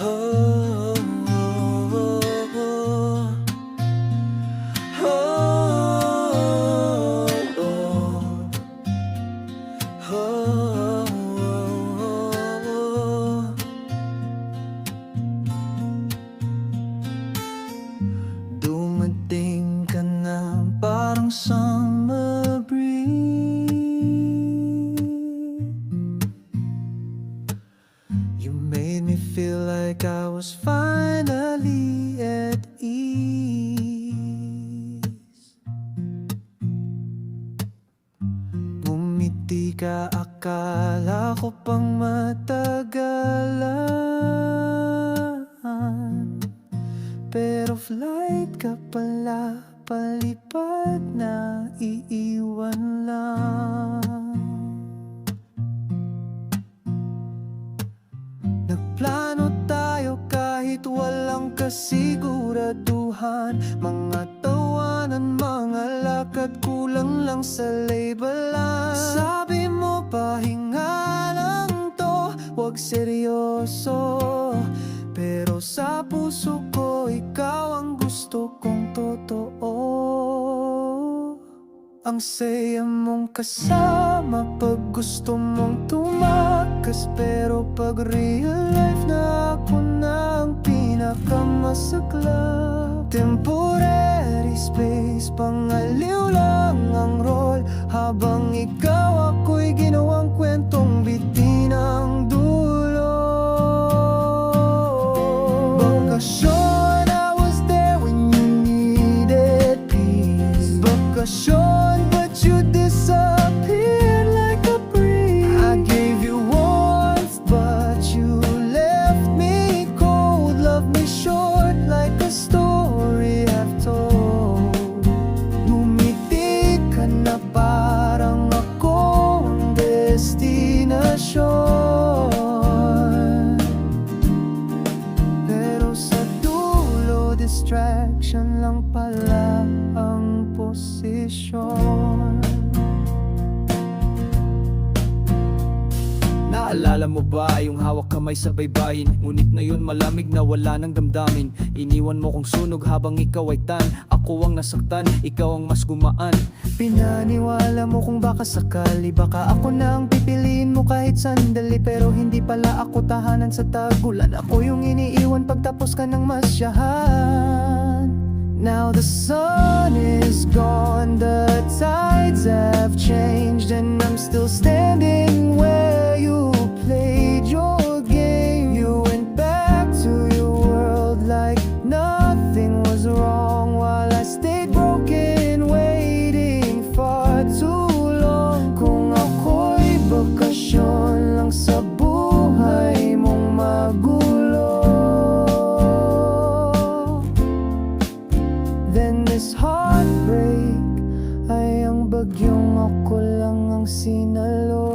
Dumating ka na parang summer like I was finally at ease. Bumiti ka, akala ko pang matagalan. Pero flight ka pala, palipad na iiwan lang kasiguraduhan Mga tawanan, mga lakad, kulang lang sa labelan Sabi mo pahinga lang to, wag seryoso. Pero sa puso ko, ikaw ang gusto kong totoo. Ang saya mong kasama pag gusto mong tumakas Pero pag real life na ako na pinakamasaklap Temporary space, pangaliw lang ang role. Habang ikaw ako'y ginawang kwentong bitinang distraction lang pala ang posisyon Naalala mo ba yung hawak kamay sa baybayin? Ngunit na yun malamig na wala ng damdamin. Iniwan mo kong sunog habang ikaw ay tan. Ako ang nasaktan, ikaw ang mas gumaan. Pinaniwala mo kung baka sakali. Baka ako na ang pipiliin mo kahit sandali. Pero hindi pala ako tahanan sa tagulan. Ako yung iniiwan pagtapos ka ng masyahan. Now the sun is gone, the tides have changed And I'm still standing where bagyong ako lang ang sinalo